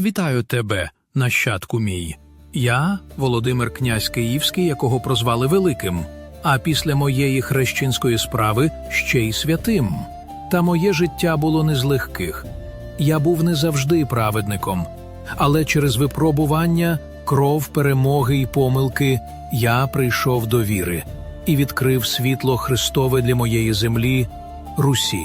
Вітаю тебе, нащадку мій. Я Володимир князь Київський, якого прозвали Великим, а після моєї хрещенської справи ще й святим. Та моє життя було не з легких. Я був не завжди праведником, але через випробування, кров, перемоги й помилки я прийшов до віри і відкрив світло Христове для моєї землі Русі.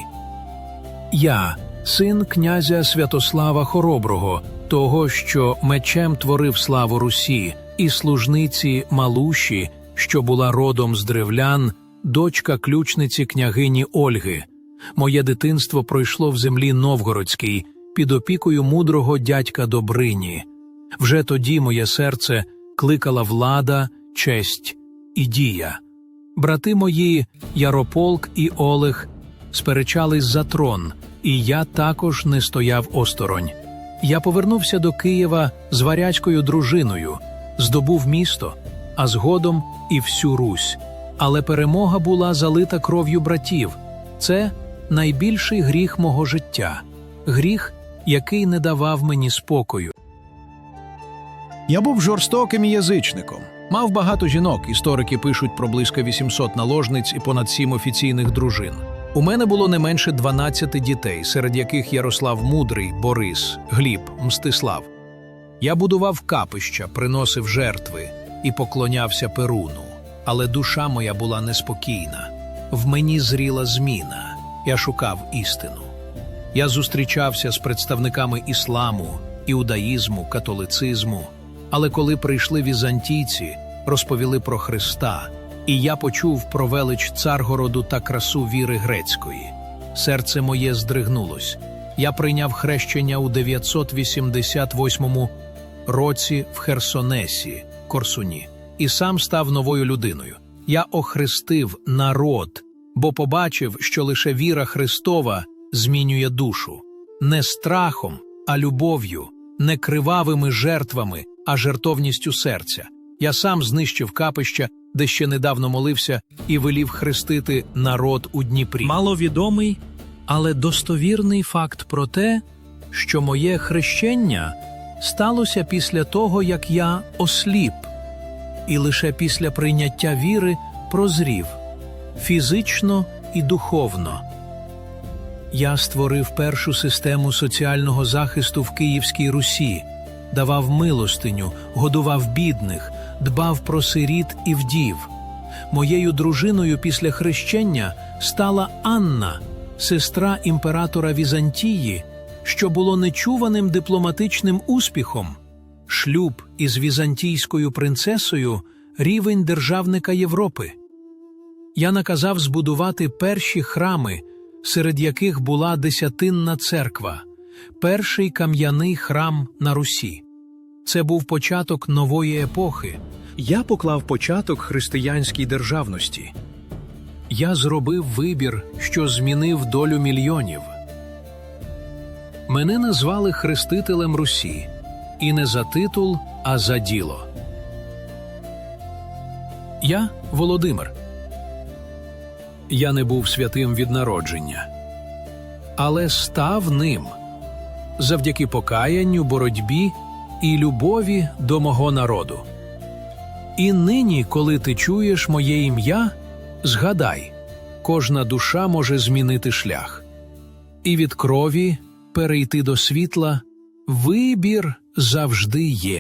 Я, син князя Святослава Хороброго, того, що мечем творив славу Русі, і служниці Малуші, що була родом з древлян, дочка ключниці княгині Ольги. Моє дитинство пройшло в землі Новгородській під опікою мудрого дядька Добрині. Вже тоді моє серце кликала влада, честь і дія. Брати мої Ярополк і Олег сперечались за трон, і я також не стояв осторонь. Я повернувся до Києва з варячкою дружиною, здобув місто, а згодом і всю Русь. Але перемога була залита кров'ю братів. Це найбільший гріх мого життя, гріх, який не давав мені спокою. Я був жорстоким язичником. Мав багато жінок. Історики пишуть про близько 800 наложниць і понад 7 офіційних дружин. У мене було не менше 12 дітей, серед яких Ярослав Мудрий, Борис, Гліб, Мстислав. Я будував капища, приносив жертви і поклонявся Перуну. Але душа моя була неспокійна. В мені зріла зміна. Я шукав істину. Я зустрічався з представниками ісламу, іудаїзму, католицизму. Але коли прийшли візантійці, розповіли про Христа, і я почув про велич Царгороду та красу віри грецької. Серце моє здригнулось. Я прийняв хрещення у 988 році в Херсонесі, Корсуні, і сам став новою людиною. Я охрестив народ, бо побачив, що лише віра Христова змінює душу не страхом, а любов'ю, не кривавими жертвами, а жертовністю серця. Я сам знищив капища, де ще недавно молився, і велів хрестити народ у Дніпрі. Маловідомий, але достовірний факт про те, що моє хрещення сталося після того, як я осліп, і лише після прийняття віри прозрів фізично і духовно. Я створив першу систему соціального захисту в Київській Русі, давав милостиню, годував бідних, дбав про сиріт і вдів. Моєю дружиною після хрещення стала Анна, сестра імператора Візантії, що було нечуваним дипломатичним успіхом. Шлюб із візантійською принцесою рівень державника Європи. Я наказав збудувати перші храми, серед яких була десятинна церква, перший кам'яний храм на Русі. Це був початок нової епохи. Я поклав початок християнській державності. Я зробив вибір, що змінив долю мільйонів. Мене назвали хрестителем Русі, і не за титул, а за діло. Я Володимир. Я не був святим від народження, але став ним завдяки покаянню, боротьбі і любові до мого народу. І нині, коли ти чуєш моє ім'я, згадай, кожна душа може змінити шлях, і від крові перейти до світла вибір завжди є.